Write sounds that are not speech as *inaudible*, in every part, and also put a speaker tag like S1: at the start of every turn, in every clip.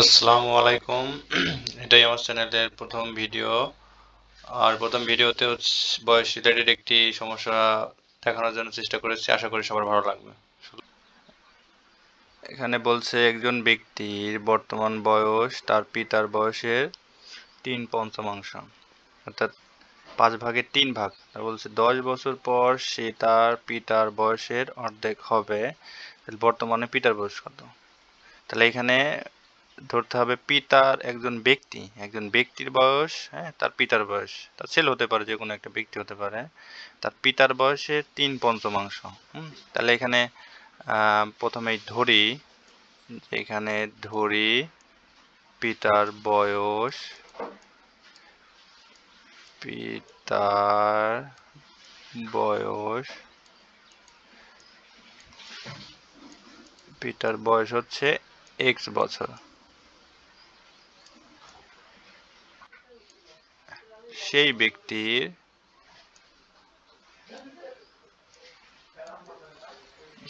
S1: আসসালামু আলাইকুম। *clears throat* এটাই আমার চ্যানেলের প্রথম ভিডিও। আর প্রথম ভিডিওতে বয়স রিলেটেড একটি সমস্যা দেখানোর জন্য চেষ্টা করেছি। আশা করি সবার ভালো লাগবে। এখানে বলছে, একজন ব্যক্তির বর্তমান বয়স তার পিতার বয়সের তিন পঞ্চমাংশ। অর্থাৎ পাঁচ ভাগের তিন ভাগ। বলছে, দশ বছর পর সে তার পিতার বয়সের অর্ধেক হবে। বর্তমানে পিতার বয়স কত? তাহলে এখানে ধরতে হবে পিতার একজন ব্যক্তি, একজন ব্যক্তির বয়স হ্যাঁ তার পিতার বয়স। তার ছেলে হতে পারে, যে কোনো একটা ব্যক্তি হতে পারে। তার পিতার বয়সের তিন পঞ্চমাংশ, হুম? তাহলে এখানে প্রথমেই ধরি, এখানে ধরি পিতার বয়স পিতার বয়স পিতার বয়স হচ্ছে এক্স বছর। সেই ব্যক্তির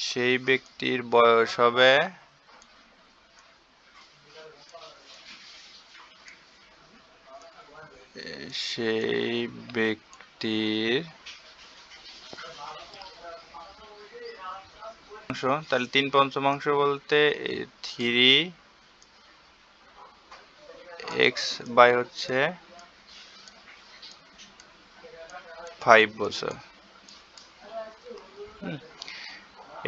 S1: সেই ব্যক্তির বয়স হবে সেই ব্যক্তির অংশ তাহলে তিন পঞ্চমাংশ বলতে থ্রি এক্স বাই হচ্ছে ফাইভ বছর।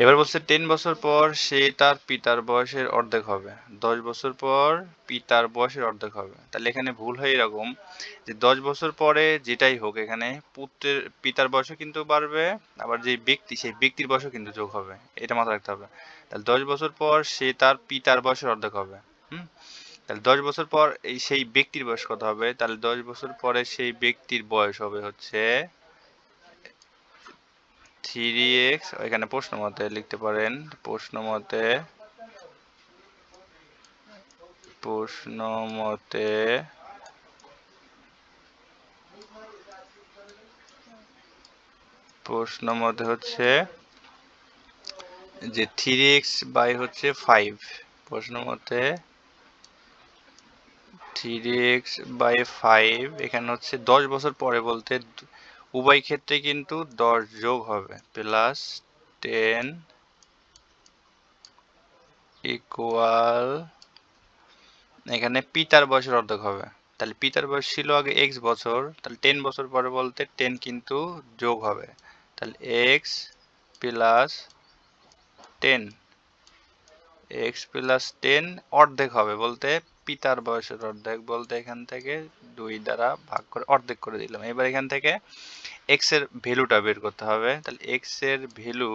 S1: এবার বলছে টেন বছর পর সে তার পিতার বয়সের অর্ধেক হবে। দশ বছর পর পিতার বয়সের অর্ধেক হবে। তাহলে এখানে ভুল হয় এরকম যে দশ বছর পরে যেটাই হোক এখানে পুত্রের, পিতার বয়সও কিন্তু বাড়বে, আবার যে ব্যক্তি, সেই ব্যক্তির বয়সও কিন্তু যোগ হবে। এটা মাথায় রাখতে হবে। তাহলে দশ বছর পর সে তার পিতার বয়সের অর্ধেক হবে। তাহলে দশ বছর পর এই সেই ব্যক্তির বয়স কত হবে? তাহলে দশ বছর পরে সেই ব্যক্তির বয়স হবে হচ্ছে থ্রি এক্স এখানে প্রশ্ন মতে লিখতে পারেন। প্রশ্ন মতে প্রশ্ন মতে প্রশ্ন মতে হচ্ছে যে থ্রি এক্স বাই হচ্ছে ফাইভ। প্রশ্ন মতে থ্রি এক্স বাই ফাইভ, এখানে হচ্ছে দশ বছর পরে বলতে উভয় ক্ষেত্রে কিন্তু দশ যোগ হবে। প্লাস টেন ইকুয়াল এখানে পিতার বয়সের অর্ধেক হবে। তাহলে পিতার বয়স ছিল আগে এক্স বছর, তাহলে টেন বছর পরে বলতে টেন কিন্তু যোগ হবে। তাহলে x plus ten x plus ten অর্ধেক হবে বলতে পিতার বয়সের অর্ধেক বলতে এখান থেকে দুই দ্বারা ভাগ করে অর্ধেক করে দিলাম। এবার এখান থেকে এক্সের ভ্যালুটা বের করতে হবে। তাহলে এক্সের ভ্যালু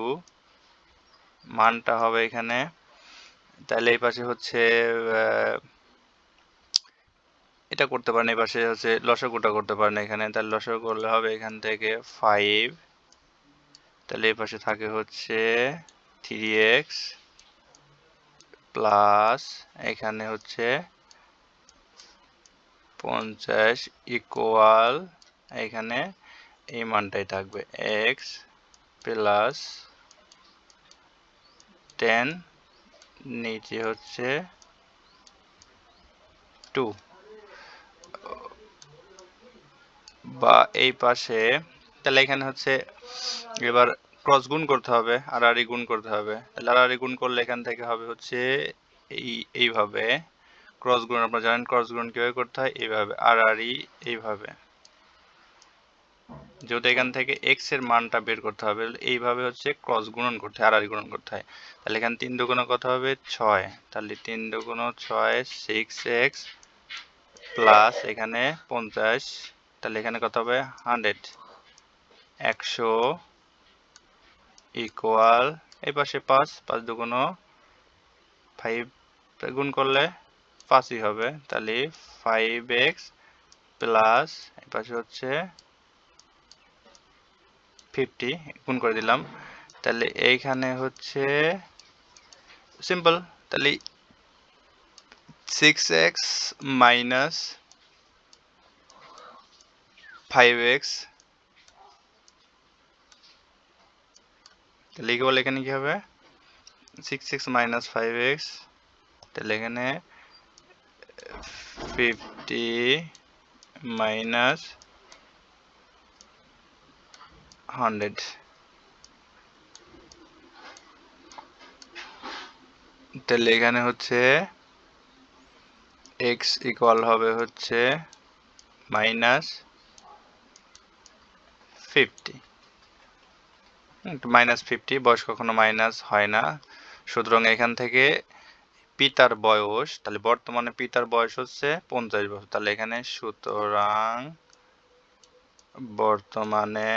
S1: মানটা হবে এখানে। তাহলে এই পাশে হচ্ছে এটা করতে পারেন, এই পাশে হচ্ছে লসকুটা করতে পারেন এখানে। তাহলে লসক করলে হবে এখান থেকে ফাইভ তাহলে এই পাশে থাকে হচ্ছে থ্রি এক্স প্লাস এখানে হচ্ছে পঞ্চাশ ইকুয়াল এখানে এই মানটাই থাকবে এক্স প্লাস টেন নিচে হচ্ছে টু বা এই পাশে, তাহলে এখানে হচ্ছে এবার ক্রস গুণ করতে হবে, আর আর গুণ করতে হবে, তাহলে আর আর গুণ করলে এখান থেকে হবে হচ্ছে এই, এইভাবে ক্রস গুণ আপনারা জানেন ক্রস গুণ কীভাবে করতে হয়, এইভাবে আর আর ই এইভাবে। যেহেতু এখান থেকে এক্সের মানটা বের করতে হবে, এইভাবে হচ্ছে ক্রস গুণন করতে হয় আর গুণন করতে হয়। তাহলে এখানে তিন দুগুণ কত হবে? ছয়। তাহলে তিন দুগুণ ছয় সিক্স এক্স প্লাস এখানে পঞ্চাশ, তাহলে এখানে কত হবে? হান্ড্রেড একশো ইকুয়াল এই পাশে পাঁচ পাঁচ দুগুণ ফাইভ গুণ করলে পাঁচই হবে। তাহলে ফাইভ এক্স প্লাস পাশে হচ্ছে ফিফটি গুণ করে দিলাম। তাহলে এইখানে হচ্ছে সিম্পল তাহলে six x minus five x তাহলে কি বলে এখানে কি হবে? Six x minus five x তাহলে এখানে ফিফটি মাইনাস হান্ড্রেড তাহলে এখানে হচ্ছে এক্স ইকুয়াল হবে হচ্ছে মাইনাস ফিফটি মাইনাস ফিফটি বয়স কখনো মাইনাস হয় না। সুতরাং এখান থেকে পিতার বয়স, তাহলে বর্তমানে পিতার বয়স হচ্ছে পঞ্চাশ বছর। তাহলে এখানে সুতরাং বর্তমানে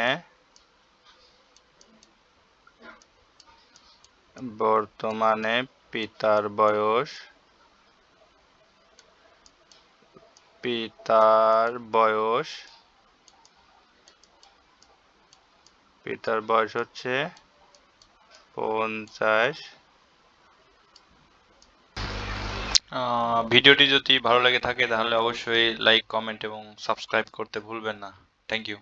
S1: বর্তমানে পিতার বয়স পিতার বয়স পিতার বয়স হচ্ছে পঞ্চাশ ভিডিওটি যদি ভালো লেগে থাকে, তাহলে অবশ্যই লাইক কমেন্ট এবং সাবস্ক্রাইব করতে ভুলবেন না। Thank you